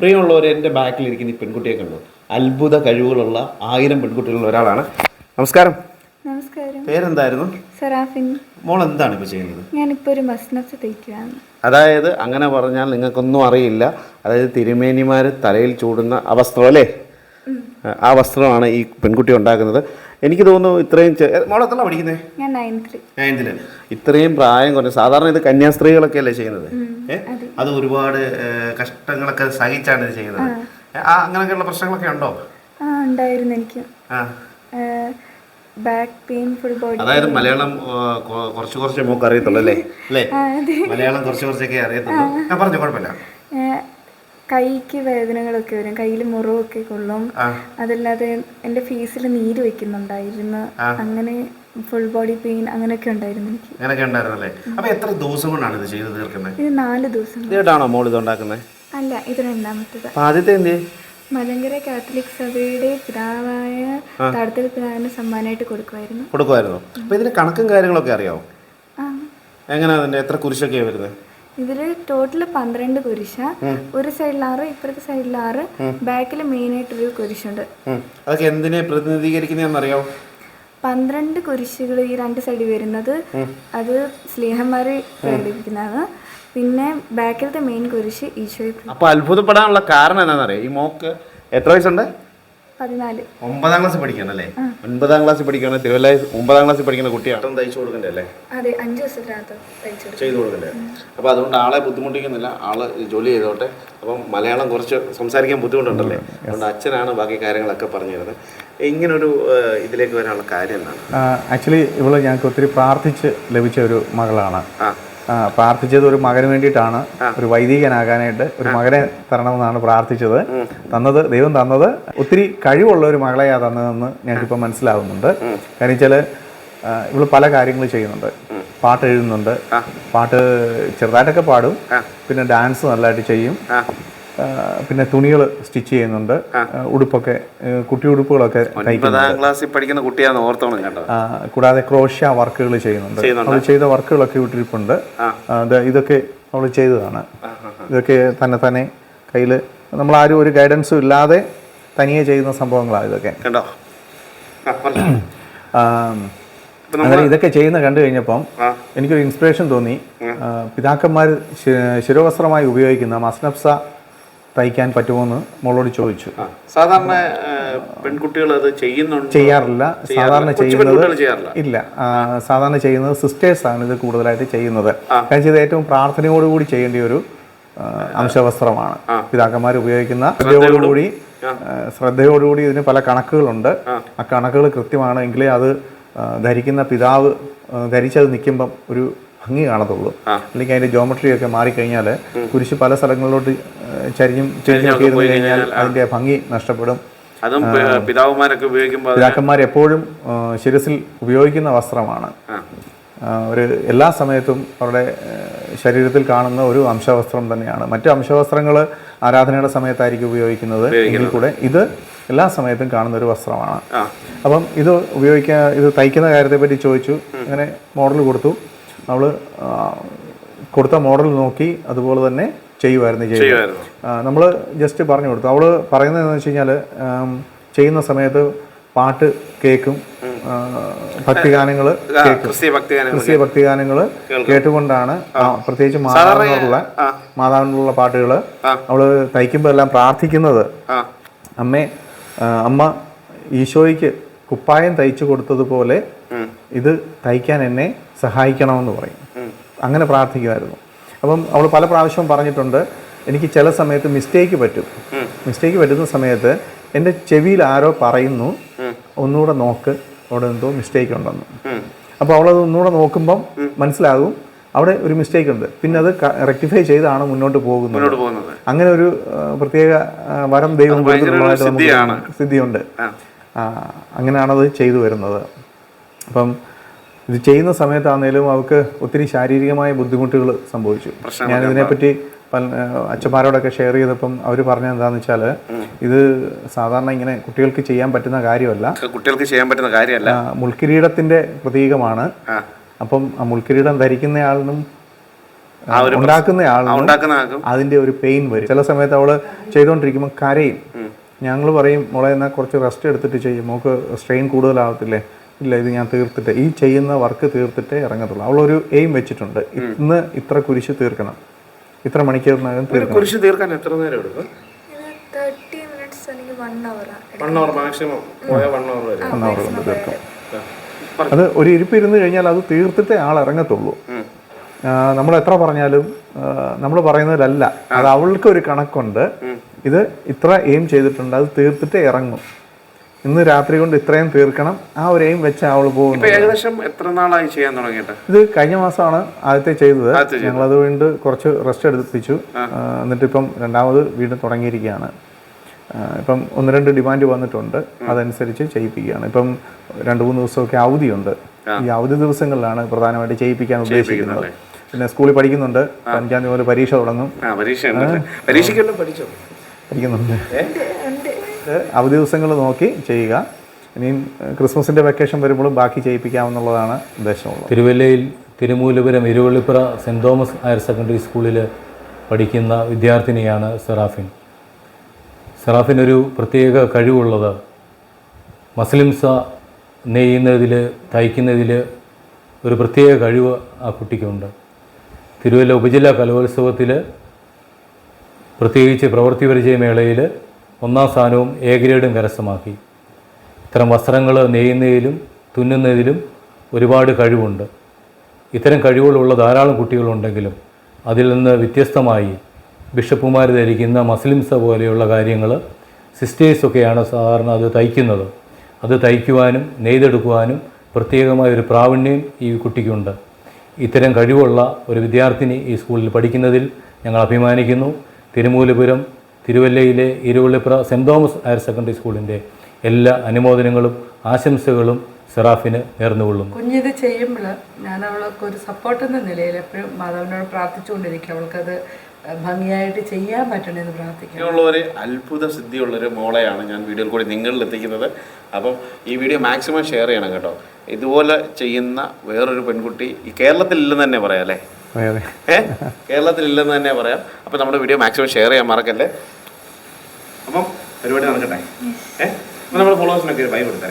പ്രിയമുള്ളവർ എന്റെ ബാക്കിലിരിക്കുന്ന ഈ പെൺകുട്ടിയെ കണ്ടു? അത്ഭുത കഴിവുകളുള്ള ആയിരം പെൺകുട്ടികളിൽ ഒരാളാണ്. നമസ്കാരം. നമസ്കാരം. പേരെന്തായിരുന്നു? സറാഫിൻ. മോൾ എന്താണ് ഇപ്പോൾ ചെയ്യുന്നത്? ഞാനിപ്പോൾ ഒരു മസ്നത്ത് തയ്ക്കുകയാണ് അതായത് അങ്ങനെ പറഞ്ഞാൽ നിങ്ങൾക്കൊന്നും അറിയില്ല. അതായത് തിരുമേനിമാർ തലയിൽ ചൂടുന്ന ആ വസ്ത്രം അല്ലേ ആ വസ്ത്രമാണ് ഈ പെൺകുട്ടി ഉണ്ടാക്കുന്നത്. എനിക്ക് തോന്നുന്നു ഇത്രയും മോൾ എത്ര പഠിക്കുന്നത് ഞാൻ നയൻത്തിൽ ഇത്രയും പ്രായം കുറഞ്ഞ സാധാരണ ഇത് കന്യാസ്ത്രീകളൊക്കെ അല്ലേ ചെയ്യുന്നത്? അത് ഒരുപാട് കഷ്ടങ്ങളൊക്കെ സഹിച്ചാണ് ഇത് ചെയ്യുന്നത്. ആ. അങ്ങനെയൊക്കെയുള്ള പ്രശ്നങ്ങളൊക്കെ ഉണ്ടോ? ആ ഉണ്ടായിരുന്നു എനിക്ക്. ആ. ബാക്ക് പെയിൻ ഫുൾ ബോഡി അതായത് മലയാളം കുറച്ച് കുറച്ച് നമുക്ക് അറിയത്തുള്ളൂ അല്ലേ? അല്ലേ? മലയാളം കുറച്ച് കുറച്ചൊക്കെ അറിയത്തുള്ളൂ. ഞാൻ പറഞ്ഞു കുഴപ്പമില്ല. കൈക്ക് വേദനകളൊക്കെ വരും. കയ്യിൽ മുറിവൊക്കെ കൊള്ളും. അതല്ലാതെ എന്റെ ഫേസിൽ നീര് വെക്കുന്നുണ്ടായിരുന്നു. അങ്ങനെ ഫുൾ ബോഡി പെയിൻ അങ്ങനെയൊക്കെ ഉണ്ടായിരുന്നു എനിക്ക്. അങ്ങനെയൊക്കെ ഉണ്ടായിരുന്നല്ലേ? അപ്പൊ എത്ര ദിവസം കൊണ്ടാണ് ഇത് ചെയ്ത് തീർക്കുന്നത് ഇത് നാല് ദിവസം ഇതാണോ മോൾ ഇത് ഉണ്ടാക്കുന്നത് അല്ല ഇത് രണ്ടാമത്തേത്. ആദ്യത്തെ എന്തേ? മലങ്കര കാത്തലിക് സഭയുടെ പിതാവായ തടത്തിൽ പിതാവിന് സമ്മാനമായിട്ട് കൊടുക്കുമായിരുന്നു കൊടുക്കുമായിരുന്നു അപ്പൊ ഇതിന്റെ കണക്കും കാര്യങ്ങളൊക്കെ അറിയാവോ? ആ. എങ്ങനെയാ അതിന്റെ? എത്ര കുരിശൊക്കെയാണ് വരുന്നത് ഇതിൽ ടോട്ടൽ പന്ത്രണ്ട് കുരിശ. ഒരു സൈഡിൽ ആറ് ഇപ്പുറത്തെ സൈഡിൽ ആറ്. ബാക്കിൽ മെയിൻ ആയിട്ടൊരു കുരിശുണ്ട്. അതൊക്കെ എന്തിനെ പ്രതിനിധീകരിക്കുന്നതെന്ന് അറിയാമോ പന്ത്രണ്ട് കുരിശുകൾ ഈ രണ്ട് സൈഡിൽ വരുന്നത്. അത് സ്നേഹന്മാരെ പ്രകടിപ്പിക്കുന്നതാണ് പിന്നെ ബാക്കിലത്തെ മെയിൻ കുരിശ് ഈശോയെ അപ്പൊ അത്ഭുതപ്പെടാനുള്ള കാരണം എന്താണെന്നറിയാം? ഈ മോക്ക് എത്ര വയസ്സുണ്ട്? പതിനാല്. ഒമ്പതാം ക്ലാസ് പഠിക്കണല്ലേ ഒൻപതാം ക്ലാസ് പഠിക്കണ തിരുവല്ല ഒമ്പതാം ക്ലാസ് പഠിക്കുന്ന കുട്ടിയാണ്. തയ്ച്ചു കൊടുക്കണ്ടല്ലേ അതെ അഞ്ച് ദിവസത്തിനകത്ത് ചെയ്തു കൊടുക്കണ്ടേ. അപ്പോൾ അതുകൊണ്ട് ആളെ ബുദ്ധിമുട്ടിക്കുന്നില്ല. ആൾ ജോലി ചെയ്തോട്ടെ. അപ്പം മലയാളം കുറച്ച് സംസാരിക്കാൻ ബുദ്ധിമുട്ടുണ്ടല്ലേ? അതുകൊണ്ട് അച്ഛനാണ് ബാക്കി കാര്യങ്ങളൊക്കെ പറഞ്ഞു തരുന്നത് ഇങ്ങനൊരു ഇതിലേക്ക് വരാനുള്ള കാര്യം എന്താണ്? ആക്ച്വലി ഇവൾ ഞങ്ങൾക്ക് ഒത്തിരി പ്രാർത്ഥിച്ച് ലഭിച്ച ഒരു മകളാണ്. പ്രാർത്ഥിച്ചത് ഒരു മകന് വേണ്ടിയിട്ടാണ്. ഒരു വൈദികനാകാനായിട്ട് ഒരു മകനെ തരണമെന്നാണ് പ്രാർത്ഥിച്ചത്. തന്നത് ദൈവം തന്നത് ഒത്തിരി കഴിവുള്ള ഒരു മകളെയാ തന്നതെന്ന് ഞങ്ങൾക്കിപ്പോൾ മനസ്സിലാവുന്നുണ്ട്. കാരണം വെച്ചാൽ ഇവൾ പല കാര്യങ്ങൾ ചെയ്യുന്നുണ്ട്. പാട്ട് എഴുതുന്നുണ്ട്. പാട്ട് ചെറുതായിട്ടൊക്കെ പാടും. പിന്നെ ഡാൻസ് നല്ലതായിട്ട് ചെയ്യും. പിന്നെ തുണികൾ സ്റ്റിച്ച് ചെയ്യുന്നുണ്ട്. ഉടുപ്പൊക്കെ കുട്ടി ഉടുപ്പുകളൊക്കെ ക്ലാസ്സിൽ പഠിക്കുന്ന കുട്ടിയാണ് ഓർത്തോണം കേട്ടോ. കൂടാതെ ക്രോഷ്യ വർക്കുകൾ ചെയ്യുന്നുണ്ട്. അവൾ ചെയ്ത വർക്കുകളൊക്കെ ഇട്ടിരിപ്പുണ്ട്. ഇതൊക്കെ അവൾ ചെയ്തതാണ്. ഇതൊക്കെ തന്നെ തന്നെ കയ്യിൽ നമ്മൾ ആരും ഒരു ഗൈഡൻസും ഇല്ലാതെ തനിയെ ചെയ്യുന്ന സംഭവങ്ങളാണ് ഇതൊക്കെ. കണ്ടോ. അങ്ങനെ ഇതൊക്കെ ചെയ്യുന്ന കണ്ടു കഴിഞ്ഞപ്പം എനിക്കൊരു ഇൻസ്പിറേഷൻ തോന്നി. പിതാക്കന്മാർ ശിരോവസ്ത്രമായി ഉപയോഗിക്കുന്ന മസ്നബ്സ തയ്ക്കാൻ പറ്റുമോ എന്ന് മോളോട് ചോദിച്ചു. സാധാരണ പെൺകുട്ടികൾ അത് ചെയ്യുന്നുണ്ട്? ചെയ്യാറില്ല. സാധാരണ ചെയ്യുന്നത് ഇല്ല. സാധാരണ ചെയ്യുന്നത് സിസ്റ്റേഴ്സ് ആണ് ഇത് കൂടുതലായിട്ട് ചെയ്യുന്നത്. കാരണം ഇത് ഏറ്റവും പ്രാർത്ഥനയോടുകൂടി ചെയ്യേണ്ട ഒരു അംശവസ്ത്രമാണ്. പിതാക്കന്മാർ ഉപയോഗിക്കുന്ന ശ്രദ്ധയോടുകൂടി ശ്രദ്ധയോടുകൂടി ഇതിന് പല കണക്കുകളുണ്ട്. ആ. കണക്കുകൾ കൃത്യമാണ്. എങ്കിലേ അത് ധരിക്കുന്ന പിതാവ് ധരിച്ചത് നിൽക്കുമ്പം ഒരു ഭംഗി കാണത്തുള്ളൂ. അല്ലെങ്കിൽ അതിന്റെ ജോമെട്രി ഒക്കെ മാറിക്കഴിഞ്ഞാൽ കുരിശ് പല സ്ഥലങ്ങളിലോട്ട് ചരിഞ്ഞും ചരിഞ്ഞൊക്കെ ഇരുന്ന് കഴിഞ്ഞാൽ അതിന്റെ ഭംഗി നഷ്ടപ്പെടും. അതും പി- പിതാവുമാരൊക്കെ ഉപയോഗിക്കുമ്പോൾ പിതാക്കന്മാർ എപ്പോഴും ശിരസിൽ ഉപയോഗിക്കുന്ന വസ്ത്രമാണ്. ഒരു എല്ലാ സമയത്തും അവരുടെ ശരീരത്തിൽ കാണുന്ന ഒരു അംശവസ്ത്രം തന്നെയാണ്. മറ്റു അംശവസ്ത്രങ്ങൾ ആരാധനയുടെ സമയത്തായിരിക്കും ഉപയോഗിക്കുന്നത്. എങ്കിൽ കൂടെ ഇത് എല്ലാ സമയത്തും കാണുന്ന ഒരു വസ്ത്രമാണ്. അപ്പം ഇത് ഉപയോഗിക്കാൻ ഇത് തയ്ക്കുന്ന കാര്യത്തെ പറ്റി ചോദിച്ചു അങ്ങനെ മോഡൽ കൊടുത്തു. അവൾ കൊടുത്ത മോഡൽ നോക്കി അതുപോലെ തന്നെ ചെയ്യുമായിരുന്നു ചെയ്യുന്നത് നമ്മൾ ജസ്റ്റ് പറഞ്ഞു കൊടുത്തു. അവൾ പറയുന്നത് എന്ന് വെച്ച് കഴിഞ്ഞാൽ ചെയ്യുന്ന സമയത്ത് പാട്ട് കേൾക്കും ഭക്തിഗാനങ്ങൾ ക്രിസ്തീയ ഭക്തിഗാനങ്ങൾ കേട്ടുകൊണ്ടാണ് പ്രത്യേകിച്ച് മാതാവിനോടുള്ള മാതാവിനോടുള്ള പാട്ടുകൾ അവൾ തയ്ക്കുമ്പോൾ എല്ലാം പ്രാർത്ഥിക്കുന്നത്. അമ്മേ അമ്മ ഈശോയ്ക്ക് കുപ്പായം തയ്ച്ചു കൊടുത്തതുപോലെ ഇത് തയ്ക്കാൻ എന്നെ സഹായിക്കണമെന്ന് പറയും. അങ്ങനെ പ്രാർത്ഥിക്കുമായിരുന്നു. അപ്പം അവൾ പല പ്രാവശ്യവും പറഞ്ഞിട്ടുണ്ട് എനിക്ക് ചില സമയത്ത് മിസ്റ്റേക്ക് പറ്റും. മിസ്റ്റേക്ക് പറ്റുന്ന സമയത്ത് എന്റെ ചെവിയിൽ ആരോ പറയുന്നു ഒന്നുകൂടെ നോക്ക് അവിടെ എന്തോ മിസ്റ്റേക്ക് ഉണ്ടെന്ന്. അപ്പോൾ അവളത് ഒന്നുകൂടെ നോക്കുമ്പം മനസ്സിലാകും അവിടെ ഒരു മിസ്റ്റേക്ക് ഉണ്ട്. പിന്നെ അത് റെക്ടിഫൈ ചെയ്താണ് മുന്നോട്ട് പോകുന്നത്. അങ്ങനെ ഒരു പ്രത്യേക വരം ദൈവം. സിദ്ധിയുണ്ട്. അങ്ങനെയാണത് ചെയ്തു വരുന്നത്. അപ്പം ഇത് ചെയ്യുന്ന സമയത്താണേലും അവർക്ക് ഒത്തിരി ശാരീരികമായ ബുദ്ധിമുട്ടുകൾ സംഭവിച്ചു. ഞാൻ ഇതിനെപ്പറ്റി അച്ഛന്മാരോടൊക്കെ ഷെയർ ചെയ്തപ്പം അവർ പറഞ്ഞത് എന്താണെന്ന് വെച്ചാൽ ഇത് സാധാരണ ഇങ്ങനെ കുട്ടികൾക്ക് ചെയ്യാൻ പറ്റുന്ന കാര്യമല്ല. കുട്ടികൾക്ക് ചെയ്യാൻ പറ്റുന്ന കാര്യമല്ല. മുൾക്കിരീടത്തിന്റെ പ്രതീകമാണ്. അപ്പം ആ മുൾക്കിരീടം ധരിക്കുന്നയാളിനും ഉണ്ടാക്കുന്ന ആളിനും അതിന്റെ ഒരു പെയിൻ വരും. ചില സമയത്ത് അവൾ ചെയ്തുകൊണ്ടിരിക്കുമ്പോൾ കരയും. ഞങ്ങൾ പറയും മോളെ എന്നാൽ കുറച്ച് റെസ്റ്റ് എടുത്തിട്ട് ചെയ്യും. മോക്ക് സ്ട്രെയിൻ കൂടുതലാവത്തില്ലേ? ഇല്ല ഇത് ഞാൻ തീർത്തിട്ട്. ഈ ചെയ്യുന്ന വർക്ക് തീർത്തിട്ടേ ഇറങ്ങത്തുള്ളൂ. അവളൊരു എയിം വെച്ചിട്ടുണ്ട്. ഇന്ന് ഇത്ര കുരിശ് തീർക്കണം. ഇത്ര മണിക്കൂറിനകം തീർക്കണം. കുരിശ് തീർക്കാൻ എത്ര നേരം എടുക്കും? ഇത് തേർട്ടി മിനിറ്റ്സ് അല്ലെങ്കിൽ വൺ അവറാണ് വൺ അവർ മാക്സിമം പോയാൽ വൺ അവർ വരെ. വൺ അവർ തീർക്കും. അത് ഒരു ഇരിപ്പ് ഇരുന്ന് കഴിഞ്ഞാൽ അത് തീർത്തിട്ടേ ആൾ ഇറങ്ങത്തുള്ളൂ. നമ്മൾ എത്ര പറഞ്ഞാലും നമ്മൾ പറയുന്നതിലല്ല. അത് അവൾക്ക് ഒരു കണക്കുണ്ട്. ഇത് ഇത്ര എയിം ചെയ്തിട്ടുണ്ട്. അത് തീർത്തിട്ടേ ഇറങ്ങും. ഇന്ന് രാത്രി കൊണ്ട് ഇത്രയും തീർക്കണം. ആ ഒരു എയിം വെച്ച് അവൾ പോകുന്നത് ഏകദേശം എത്ര നാളായി ചെയ്യാൻ തുടങ്ങിയിട്ട്? ഇത് കഴിഞ്ഞ മാസമാണ് ആദ്യത്തെ ചെയ്തത്. ഞങ്ങളത് വീണ്ടും കുറച്ച് റെസ്റ്റ് എടുപ്പിച്ചു. എന്നിട്ടിപ്പം എന്നിട്ട് ഇപ്പം രണ്ടാമത് വീണ്ടും തുടങ്ങിയിരിക്കുകയാണ്. ഇപ്പം ഒന്ന് രണ്ട് ഡിമാൻഡ് വന്നിട്ടുണ്ട്. അതനുസരിച്ച് ചെയ്യിപ്പിക്കുകയാണ്. ഇപ്പം രണ്ട് മൂന്ന് ദിവസമൊക്കെ അവധിയുണ്ട്. ഈ അവധി ദിവസങ്ങളിലാണ് പ്രധാനമായിട്ട് ചെയ്യിപ്പിക്കാൻ ഉദ്ദേശിക്കുന്നത്. പിന്നെ സ്കൂളിൽ പഠിക്കുന്നുണ്ട്. അഞ്ചാം തീയതി മുതൽ പരീക്ഷ തുടങ്ങും. പരീക്ഷ പഠിക്കുന്നുണ്ട്. അവധി ദിവസങ്ങൾ നോക്കി ചെയ്യുക. ഇനിയും ക്രിസ്മസിന്റെ വെക്കേഷൻ വരുമ്പോഴും ബാക്കി ചെയ്യിപ്പിക്കാമെന്നുള്ളതാണ് ഉദ്ദേശമുള്ളത്. തിരുവല്ലയിൽ Thirumoolapuram Iruvallipra Saint Thomas higher secondary സ്കൂളിൽ പഠിക്കുന്ന വിദ്യാർത്ഥിനിയാണ് സെറാഫിൻ. സെറാഫിനൊരു പ്രത്യേക കഴിവുള്ളത്. മസ്ലിംസ നെയ്യുന്നതിൽ തയ്ക്കുന്നതിൽ ഒരു പ്രത്യേക കഴിവ് ആ കുട്ടിക്കുണ്ട്. തിരുവല്ല ഉപജില്ലാ കലോത്സവത്തിൽ പ്രത്യേകിച്ച് പ്രവൃത്തി പരിചയമേളയിൽ ഒന്നാം സ്ഥാനവും എ ഗ്രേഡും കരസ്ഥമാക്കി. ഇത്തരം വസ്ത്രങ്ങൾ നെയ്യുന്നതിലും തുന്നുന്നതിലും ഒരുപാട് കഴിവുണ്ട്. ഇത്തരം കഴിവുകളുള്ള ധാരാളം കുട്ടികളുണ്ടെങ്കിലും അതിൽ നിന്ന് വ്യത്യസ്തമായി ബിഷപ്പുമാർ ധരിക്കുന്ന മസ്ലിംസ പോലെയുള്ള കാര്യങ്ങൾ സിസ്റ്റേഴ്സൊക്കെയാണ് സാധാരണ അത് തയ്ക്കുന്നത്. അത് തയ്ക്കുവാനും നെയ്തെടുക്കുവാനും പ്രത്യേകമായ ഒരു പ്രാവീണ്യം ഈ കുട്ടിക്കുണ്ട്. ഇത്തരം കഴിവുള്ള ഒരു വിദ്യാർത്ഥിനി ഈ സ്കൂളിൽ പഠിക്കുന്നതിൽ ഞങ്ങൾ അഭിമാനിക്കുന്നു. Thirumoolapuram തിരുവല്ലയിലെ Iruvallipra Saint Thomas higher secondary സ്കൂളിന്റെ എല്ലാ അനുമോദനങ്ങളും ആശംസകളും സെറാഫിന് നേർന്നുകൊള്ളുന്നു. കുഞ്ഞിത് ചെയ്യുമ്പോൾ ഞാൻ അവൾക്ക് ഒരു സപ്പോർട്ട് എന്ന നിലയിൽ എപ്പോഴും മാതാവിനോട് പ്രാർത്ഥിച്ചുകൊണ്ടിരിക്കും. അവൾക്കത് ഭംഗിയായിട്ട് ചെയ്യാൻ പറ്റണമെന്ന് പ്രാർത്ഥിക്കും. ഒരു അത്ഭുത സിദ്ധിയുള്ളൊരു മോളെയാണ് ഞാൻ വീഡിയോയിൽ കൂടി നിങ്ങളിൽ എത്തിക്കുന്നത്. അപ്പം ഈ വീഡിയോ മാക്സിമം ഷെയർ ചെയ്യണം കേട്ടോ. ഇതുപോലെ ചെയ്യുന്ന വേറൊരു പെൺകുട്ടി ഈ കേരളത്തിൽ ഇല്ലെന്ന് തന്നെ പറയാം അല്ലേ? കേരളത്തിൽ ഇല്ലെന്ന് തന്നെ പറയാം. അപ്പം നമ്മുടെ വീഡിയോ മാക്സിമം ഷെയർ ചെയ്യാൻ മറക്കല്ലേ? അപ്പം പരിപാടി നടക്കട്ടെ? ഏഹ് അപ്പം നമ്മുടെ ഫോളോവേഴ്സിനൊക്കെ ഒരു ബൈ കൊടുത്തേ